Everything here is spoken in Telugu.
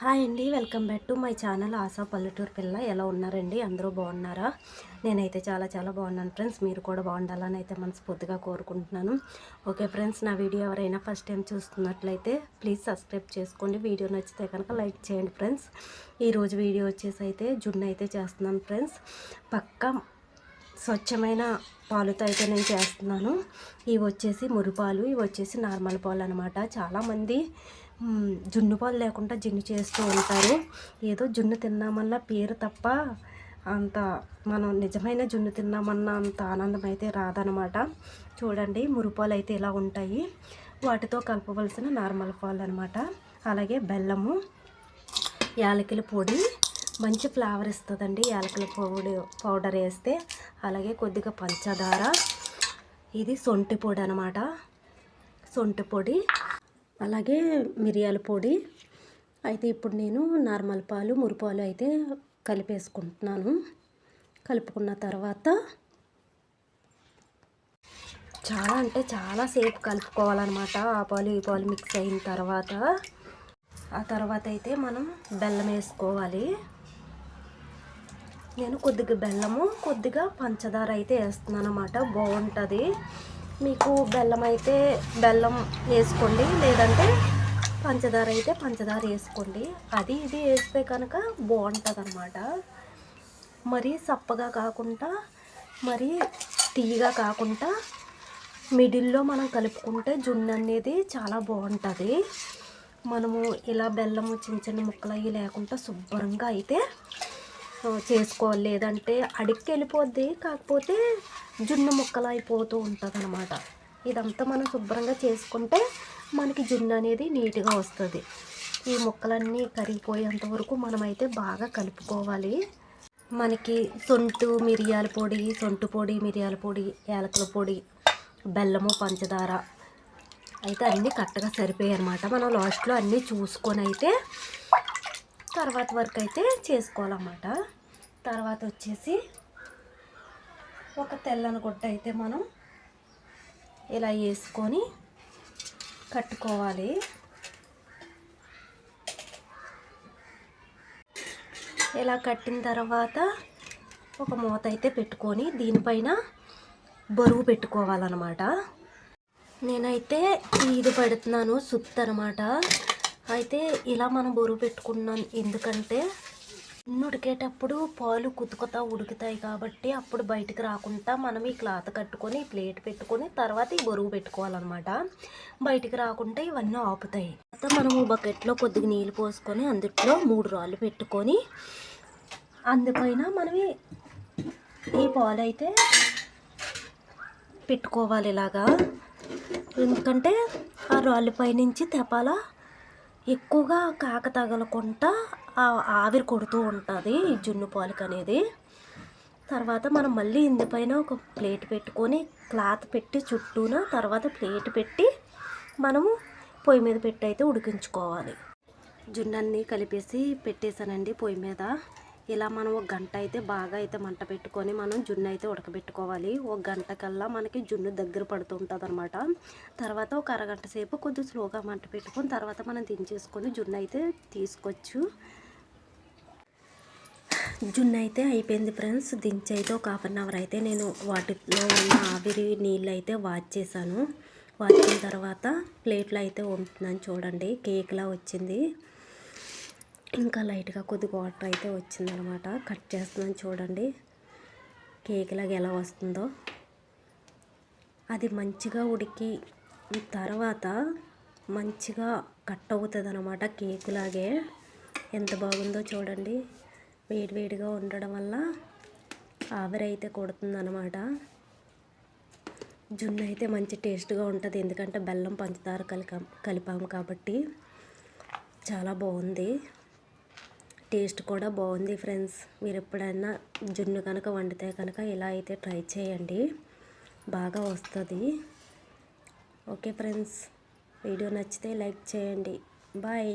హాయ్ అండి welcome back to my channel Asha పల్లెటూరు పిల్ల. ఎలా ఉన్నారండి? అందరూ బాగున్నారా? నేనైతే చాలా చాలా బాగున్నాను ఫ్రెండ్స్. మీరు కూడా బాగుండాలని అయితే మనస్ఫూర్తిగా కోరుకుంటున్నాను. ఓకే ఫ్రెండ్స్ నా వీడియో ఎవరైనా ఫస్ట్ టైం చూస్తున్నట్లయితే ప్లీజ్ సబ్స్క్రైబ్ చేసుకోండి. వీడియో నచ్చితే కనుక లైక్ చేయండి ఫ్రెండ్స్. ఈరోజు వీడియో వచ్చేసి అయితే జున్ను అయితే చేస్తున్నాను ఫ్రెండ్స్. పక్క స్వచ్ఛమైన పాలుతో అయితే నేను చేస్తున్నాను. ఇవి వచ్చేసి మురిపాలు ఇవి వచ్చేసి నార్మల్ పాలు అనమాట చాలామంది జున్ను పాలు లేకుండా జిన్ను చేస్తూ ఉంటారు. ఏదో జున్ను తిన్నామన్న పేరు తప్ప అంత మనం నిజమైన జున్ను తిన్నామన్న అంత ఆనందం అయితే రాదనమాట చూడండి మురిపాలు అయితే ఇలా ఉంటాయి. వాటితో కలపవలసిన నార్మల్ పాలు అనమాట అలాగే బెల్లము యాలకుల పొడి. మంచి ఫ్లేవర్ ఇస్తుందండి యాలకుల పొడి పౌడర్ వేస్తే. అలాగే కొద్దిగా పంచదార. ఇది సొంటి పొడి అనమాట సొంటి పొడి అలాగే మిరియాల పొడి. అయితే ఇప్పుడు నేను నార్మల్ పాలు మురిపాలు అయితే కలిపేసుకుంటున్నాను. కలుపుకున్న తర్వాత చాలా అంటే చాలా సేపు కలుపుకోవాలన్నమాట. ఆ పాలు ఈ పాలు మిక్స్ అయిన తర్వాత. ఆ తర్వాత అయితే మనం బెల్లం వేసుకోవాలి. నేను కొద్దిగా బెల్లము కొద్దిగా పంచదార అయితే వేస్తున్నాను అనమాట బాగుంటుంది. మీకు బెల్లం అయితే బెల్లం వేసుకోండి లేదంటే పంచదార అయితే పంచదార వేసుకోండి. అది ఇది వేస్తే కనుక బాగుంటుంది అనమాట మరీ సప్పగా కాకుండా మరీ తీయగా కాకుండా మిడిల్లో మనం కలుపుకుంటే జున్ను అనేది చాలా బాగుంటుంది. మనము ఇలా బెల్లము చిన్న చిన్న ముక్కలు అవి లేకుండా శుభ్రంగా అయితే చేసుకోవాలి. లేదంటే అడిక్కి వెళ్ళిపోద్ది కాకపోతే జున్ను ముక్కలు అయిపోతూ ఉంటుంది అనమాట ఇదంతా మనం శుభ్రంగా చేసుకుంటే మనకి జున్ను అనేది నీట్గా వస్తుంది. ఈ ముక్కలన్నీ కరిగిపోయేంత వరకు మనమైతే బాగా కలుపుకోవాలి. మనకి సొంటు మిరియాల పొడి సొంటు పొడి మిరియాల పొడి ఏలకల పొడి బెల్లము పంచదార అయితే అన్నీ కరెక్ట్గా సరిపోయాయి అనమాట మనం లాస్ట్లో అన్నీ చూసుకొని అయితే తర్వాత వరకు అయితే చేసుకోవాలన్నమాట. తర్వాత వచ్చేసి ఒక తెల్లని గుడ్డ అయితే మనం ఇలా వేసుకొని కట్టుకోవాలి. ఇలా కట్టిన తర్వాత ఒక మూత అయితే పెట్టుకొని దీనిపైన బరువు పెట్టుకోవాలన్నమాట. నేనైతే ఇది పెడుతున్నాను సుత్ అనమాట అయితే ఇలా మనం బరువు పెట్టుకున్నాం. ఎందుకంటే ఉడికేటప్పుడు పాలు కుతుకుతా ఉడుకుతాయి కాబట్టి అప్పుడు బయటకు రాకుండా మనం ఈ క్లాత్ కట్టుకొని ప్లేట్ పెట్టుకొని తర్వాత ఈ బరువు పెట్టుకోవాలన్నమాట. బయటికి రాకుండా ఇవన్నీ ఆపుతాయి. తర్వాత మనము బకెట్లో కొద్దిగా నీళ్ళు పోసుకొని అందుట్లో మూడు రాళ్ళు పెట్టుకొని అందుపైన మనం ఈ- పాలు అయితే పెట్టుకోవాలి ఇలాగా. ఎందుకంటే ఆ రాళ్ళ పైనుంచి తెపాల ఎక్కువగా కాక తగలకుండా ఆవిరి కొడుతూ ఉంటుంది ఈ జున్ను పాలక అనేది. తర్వాత మనం మళ్ళీ ఇందుపైన ఒక ప్లేట్ పెట్టుకొని క్లాత్ పెట్టి చుట్టూన తర్వాత ప్లేట్ పెట్టి మనము పొయ్యి మీద పెట్టి అయితే ఉడికించుకోవాలి. జున్నన్ని కలిపేసి పెట్టేశానండి పొయ్యి మీద. ఇలా మనం ఒక గంట అయితే బాగా అయితే మంట పెట్టుకొని మనం జున్ను అయితే ఉడకబెట్టుకోవాలి. ఒక గంట కల్లా మనకి జున్ను దగ్గర పడుతుంటుంది అనమాట తర్వాత ఒక అరగంట సేపు కొద్దిగా స్లోగా మంట పెట్టుకొని తర్వాత మనం దించేసుకొని జున్ను అయితే తీసుకోవచ్చు. జున్ను అయితే అయిపోయింది ఫ్రెండ్స్. దించి అయితే ఒక హాఫ్ అన్ అవర్ అయితే నేను వాటిలో ఉన్న ఆవిరి నీళ్ళు అయితే వాచ్ చేశాను. వాచిన తర్వాత ప్లేట్లో అయితే వండుతున్నాను చూడండి. కేక్లా వచ్చింది. ఇంకా లైట్గా కొద్దిగా వాటర్ అయితే వచ్చిందనమాట. కట్ చేస్తున్నాను చూడండి. కేక్ లాగా ఎలా వస్తుందో. అది మంచిగా ఉడికి తర్వాత మంచిగా కట్ అవుతుంది అనమాట కేక్ లాగే. ఎంత బాగుందో చూడండి. వేడివేడిగా ఉండడం వల్ల ఆవిరి అయితే కొడుతుందనమాట. జున్ను అయితే మంచి టేస్ట్గా ఉంటుంది. ఎందుకంటే బెల్లం పంచదార కలిపా కలిపాము కాబట్టి. చాలా బాగుంది. టేస్ట్ కూడా బాగుంది ఫ్రెండ్స్. మీరు ఎప్పుడైనా జున్ను కనుక వండితే కనుక ఇలా అయితే ట్రై చేయండి. బాగా వస్తుంది. Okay friends. వీడియో నచ్చితే లైక్ చేయండి. బాయ్.